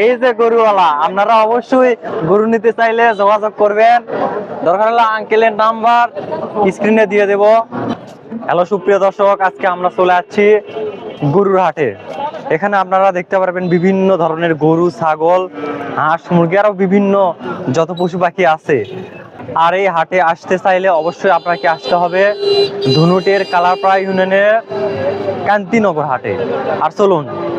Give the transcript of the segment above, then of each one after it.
এই যে গরুওয়ালা, আপনারা অবশ্যই গরু নিতে চাইলে যোগাযোগ করবেন। দরকার হলে আঙ্কেলের নাম্বার স্ক্রিনে দিয়ে দেব। হ্যালো সুপ্রিয় দর্শক, আজকে আমরা চলে যাচ্ছি গরুর হাটে। এখানে আপনারা দেখতে পারবেন বিভিন্ন ধরনের গরু, ছাগল, হাঁস, মুরগি, আরও বিভিন্ন যত পশু পাখি আছে। আর এই হাটে আসতে চাইলে অবশ্যই আপনাকে আসতে হবে ধনুটের কালারপাড়া ইউনিয়নের কান্তিনগর হাটে। আর চলুন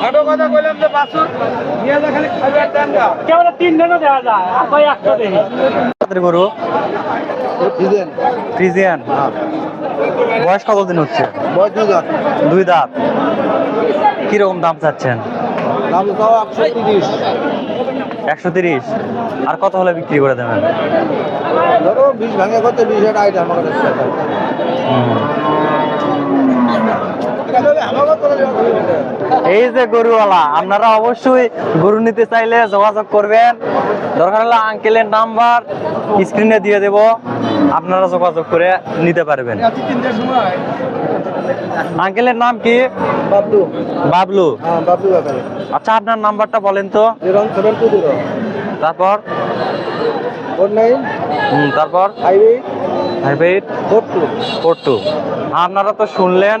ছোট কথা বললাম যে বাসুর নিয়ে যা খালি খাবে আর দেন কেবল তিন দিনও দেওয়া যায় আর ভাই একটা দেখি আপনাদের গরু? ফ্রিজিয়ান? বয়স কতদিন হচ্ছে? বয়স দুই হাজার দুই দাঁত। কীরকম দাম চাচ্ছেন? দাম তাও একশো তিরিশ। একশো তিরিশ। আর কত হলে বিক্রি করে দেবেন? ধরো বিশ ভাঙে করতে বিশ হাজার আইটা আমার কাছে এই যে গরুওয়ালা আপনারা অবশ্যই গরু নিতে চাইলে যোগাযোগ করবেন। দরকার হলে আঙ্কেলের নাম্বার স্ক্রিনে দিয়ে দেব। আপনারা যোগাযোগ করে নিতে পারবেন। আঙ্কেলের নাম কি? বাবলু। বাবলু। হ্যাঁ বাবলু আচ্ছা আপনার নাম্বারটা বলেন তো। তারপর? তারপর? Five eight four two. Four two. আপনারা তো শুনলেন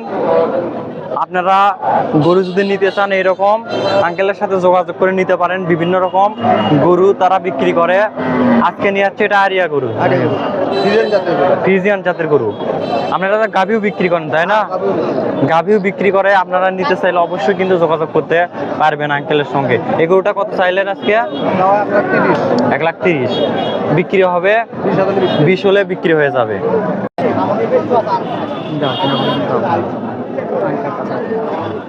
আপনারা গরু যদি নিতে চান এইরকম আঙ্কেলের সাথে যোগাযোগ করে নিতে পারেন বিভিন্ন রকম গরু তারা বিক্রি করে। আজকে নিয়ে যাচ্ছে এটা আরিয়া গরু। ফ্রিজিয়ান জাতের গরু। আপনারা গাভিও বিক্রি করেন তাই না? গাভিও বিক্রি করে আপনারা নিতে চাইলে অবশ্যই কিন্তু যোগাযোগ করতে পারবেন আঙ্কেলের সঙ্গে। এই গরুটা কত চাইলেন আজকে? এক লাখ তিরিশ। বিক্রি হবে? বিশ হলে বিক্রি হয়ে যাবে।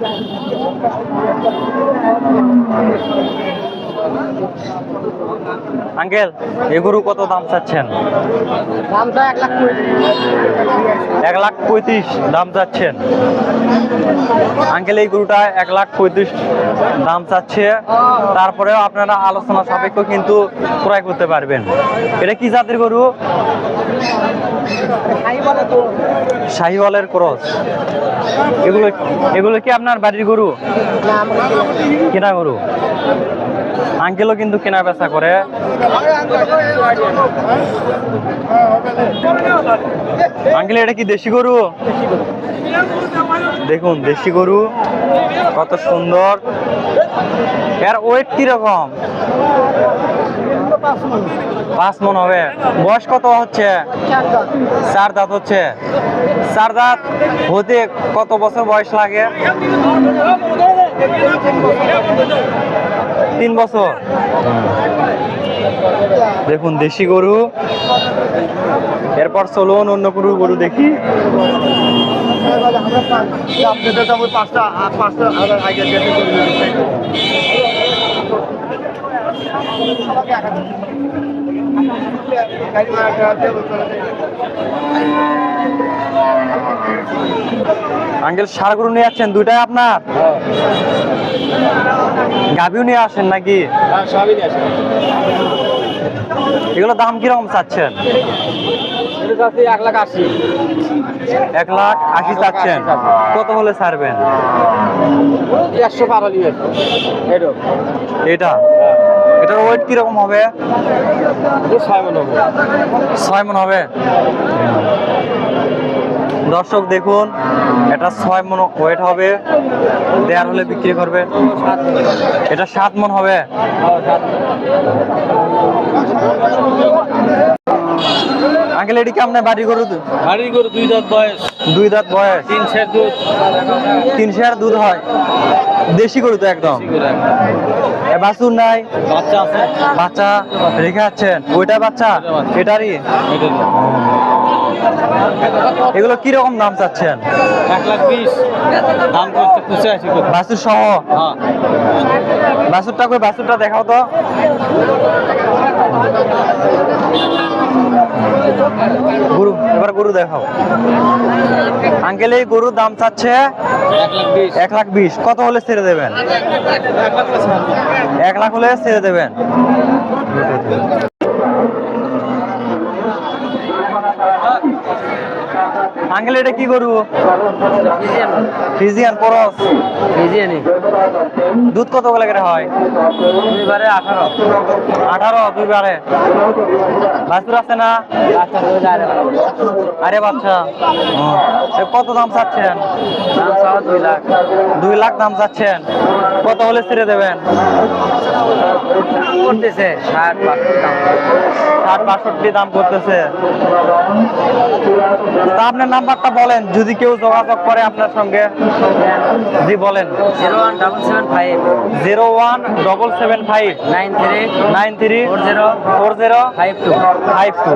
Thank you. আঙ্কেল এ গরু কত দাম চাচ্ছেন? দামটা এক লাখ এক লাখ পঁয়ত্রিশ দাম চাচ্ছেন। আঙ্কেল এই গরুটা এক লাখ পঁয়ত্রিশ দাম চাচ্ছে। তারপরেও আপনারা আলোচনা সাপেক্ষ কিন্তু ক্রয় করতে পারবেন। এটা কি জাতের গরু? শাহিওয়ালের ক্রস। এগুলো এগুলো কি আপনার বাড়ির গরু? কেনা গরু? আঙ্কেলও কিন্তু কেনা বেচা করে। আঙ্কেল, এটা কি দেশি গরু? দেখুন, দেশি গরু, কত সুন্দর। এর ওয়েট কীরকম পাঁচ মন হবে। বয়স কত হচ্ছে? চার দাঁত হচ্ছে। চার দাঁত হতে কত বছর বয়স লাগে? তিন বছর। দেখুন দেশি গরু। এরপর চলুন অন্য কোনো গরু দেখি। পাঁচটা আঙ্কেল সার গরু নিয়ে আসছেন দুইটাই আপনার? গাভিও নিয়ে আসেন নাকি? এগুলো দাম কীরকম চাচ্ছেন? এক লাখ আশি এক লাখ আশি চাচ্ছেন। কত হলে ছাড়বেন? একশো পার এটা? এটার ওয়েট কীরকম হবে? ছয় মনে হবে। ছয় মন হবে? দর্শক দেখুন এটা ছয় মন ওয়েট হবে। দেয়ার হলে বিক্রি করবে। এটা সাত মন হবে। আঙ্কেল এটি কি আপনার বাড়ি গরু বাড়ি গরু দুই দাঁত বয়স। দুই দাঁত বয়স। তিন সের দুধ। তিন শেয়ার দুধ হয়। দেশি গরু তো একদম। এ বাছুর নাই? বাচ্চা আছে। বাচ্চা রেখে আছেন ওইটা বাচ্চা? এটারই? এগুলো কি রকম দাম চাচ্ছেন? এক লাখ বিশ। দাম করছে পঁচাশি বাছুর সহ? হ্যাঁ। বাছুরটা কই? বাছুরটা দেখাও তো। গরু, এবার গরু দেখাও। আঙ্কেল, এই গরুর দাম চাচ্ছে এক লাখ বিশ। কত হলে ছেড়ে দেবেন? এক লাখ হলে ছেড়ে দেবেন। আঙ্কেল এটা কি গরু ফিজিয়ান পরস দুধ কত করে করে হয়? এবারে আঠারো। আঠারো দুইবারে। বাছুর আছে না? আরে বাচ্চা। কত দাম চাচ্ছেন? দুই লাখ। দুই লাখ দাম চাচ্ছেন। কত হলে ছেড়ে দেবেন? করতেছে ষাট ষাট বাষট্টি দাম করতেছে। তা আপনার নাম্বারটা বলেন যদি কেউ যোগাযোগ করে আপনার সঙ্গে। জি বলেন। Zero one double seven five. Zero one double seven five. Nine three nine three four zero four zero five two. Five two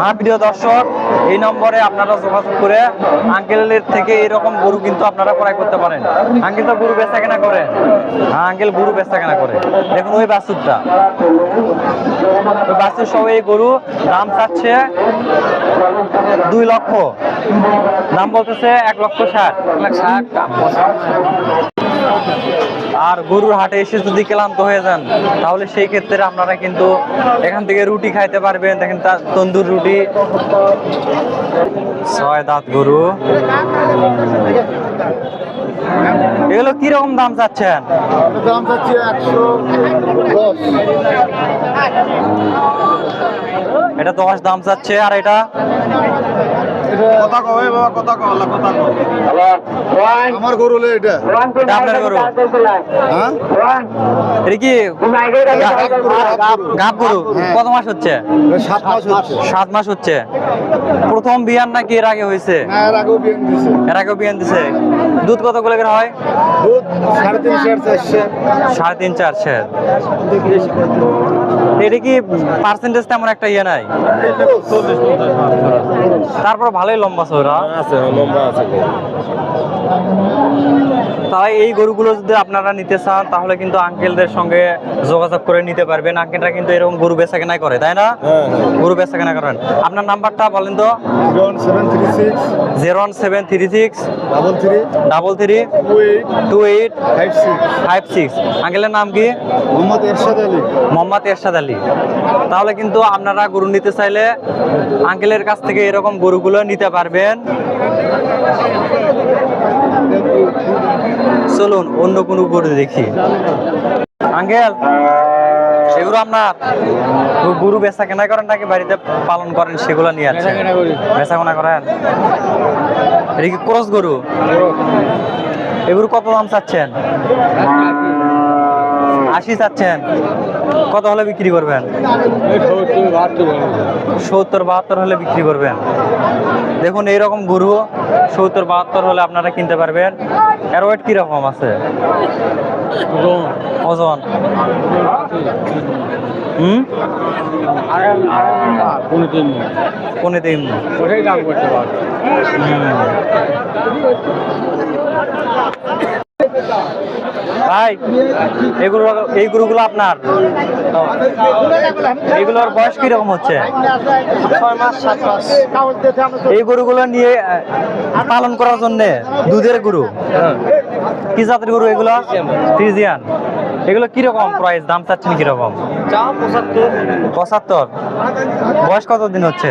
হ্যাঁ প্রিয় দর্শক এই নম্বরে আপনারা যোগাযোগ করে আঙ্কেলের থেকে এরকম গরু কিন্তু আপনারা ক্রয় করতে পারেন। আঙ্কেল তো গরু বেচা কেনা করে। হ্যাঁ আঙ্কেল গরু বেচা কেনা করে। দেখুন ওই বাছুরটা। ওই বাছুর সহ এই গরু দাম চাচ্ছে দুই লক্ষ। দাম বলতেছে এক লক্ষ ষাট। লাখ ষাট আর গরুর হাটে এসে যদি ক্লান্ত হয়ে যান তাহলে সেই ক্ষেত্রে আপনারা কিন্তু এখান থেকে রুটি খাইতে পারবেন। দেখেন তার তন্দুর রুটি। ছয় দাঁত গরু। এগুলো কীরকম দাম চাচ্ছেন? দাম চাচ্ছি একশো এটা দশ দাম চাচ্ছে। আর এটা? কথা কবে বাবা কথা কো আল্লাহ কথা কো আমার গরু হলো এটা। এটা আপনার গরু। হ্যাঁ? এটা কি? গাব গরু কত মাস হচ্ছে? সাত মাস হচ্ছে। সাত মাস হচ্ছে। প্রথম বিয়ান নাকি এর আগে হয়েছে? না এর আগেও বিয়ে দিছে। এর আগেও বিয়ান দিছে। দুধ কত করে হয়? দুধ সাড়ে তিনশো আর চারশো। সাড়ে তিন চার এটা কি পার্সেন্টেজ তেমন একটা ইয়ে নাই? তারপর ভালোই লম্বা ওরা আছে লম্বা আছে। তাই এই গরুগুলো যদি আপনারা নিতে চান তাহলে কিন্তু আঙ্কেলদের সঙ্গে যোগাযোগ করে নিতে পারবেন। আঙ্কেলরা কিন্তু এরকম গরু বেচা কেনাই করে তাই না? হ্যাঁ গরু বেচা কেনা করেন আপনার নাম্বারটা বলেন তো। Zero one seven three six. Double three double three two eight. Two eight. Five six. Five six আঙ্কেলের নাম কি? মোহাম্মদ এরশাদ আলী। মোহাম্মদ এরশাদ আলী। তাহলে কিন্তু আপনারা গরু নিতে চাইলে আঙ্কেলের কাছ থেকে এরকম গরুগুলো নিতে পারবেন। চলুন অন্য কোনো গরু দেখি। আঙ্কেল সেগুলো আপনার গরু- বেচা কেনা করেন নাকি বাড়িতে পালন করেন সেগুলো নিয়ে আছে বেচা কেনা করেন? এটা কি ক্রস গরু? এগুলো কত দাম চাচ্ছেন? আশি চাচ্ছেন। কত হলে বিক্রি করবেন? সত্তর বাহাত্তর হলে। বিক্রি করবেন। দেখুন এইরকম গরু সত্তর বাহাত্তর হলে আপনারা কিনতে পারবেন। এর ওয়েট কীরকম আছে? ওজন। হুম? পনেরো তিন ভাই এগুলো এই গরুগুলো আপনার? এগুলোর বয়স কীরকম হচ্ছে? এই গরুগুলো নিয়ে পালন করার জন্য দুধের গরু? কি জাতের গরু এগুলো? ফ্রিজিয়ান। এগুলো কীরকম প্রাইস দাম চাচ্ছেন কীরকম? পঁচাত্তর। বয়স কত দিন হচ্ছে?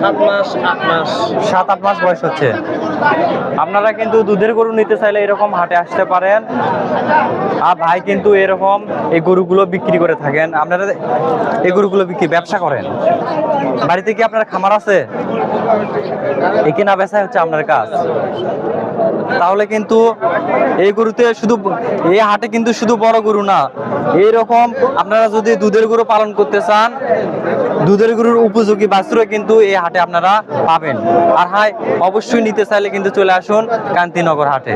সাত মাস আট মাস। সাত আট মাস বয়স হচ্ছে। আপনারা কিন্তু দুধের গরু নিতে চাইলে এরকম হাটে আসতে পারেন। আর ভাই কিন্তু এরকম এই গরুগুলো বিক্রি করে থাকেন। আপনারা এই গরুগুলো বিক্রি ব্যবসা করেন। বাড়িতে কি আপনার খামার আছে? এই কেনা বেচা হচ্ছে আপনার কাজ। তাহলে কিন্তু এই গরুতে শুধু এই হাটে কিন্তু শুধু বড় গরু না, এইরকম আপনারা যদি দুধের গরু পালন করতে চান, দুধের গরুর উপযোগী বাছুরও কিন্তু এই হাটে আপনারা পাবেন। আর হ্যাঁ অবশ্যই নিতে চাইলে কিন্তু চলে আসুন কান্তিনগর হাটে।